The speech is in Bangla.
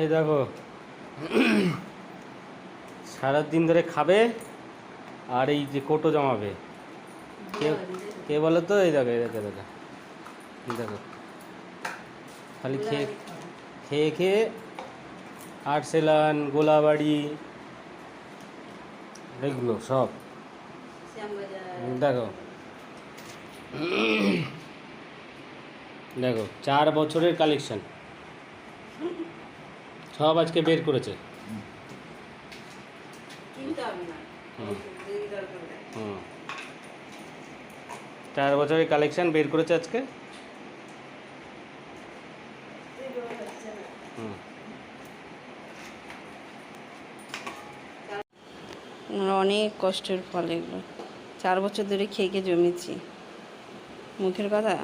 এই দেখো। সারাদিন ধরে খাবে আর এই যে কোটো জমাবে। কে কে বলো তো? এই দেখো এই দেখো দেখো। দেখো। খালি খেয়ে খেয়ে খেয়ে আর্সেলান গোলাবাড়ি এগুলো সব। দেখো। দেখো চার বছরের কালেকশন সব আজকে বের করেছে। কিনতে হবে না। হুম। যদি দরকার। হুম। চার বছরের কালেকশন বের করেছে আজকে? হুম। আমার অনেক কষ্টের ফল এগুলো। চার বছর ধরে খেয়ে খেয়ে জমেছি। মুখের কথা?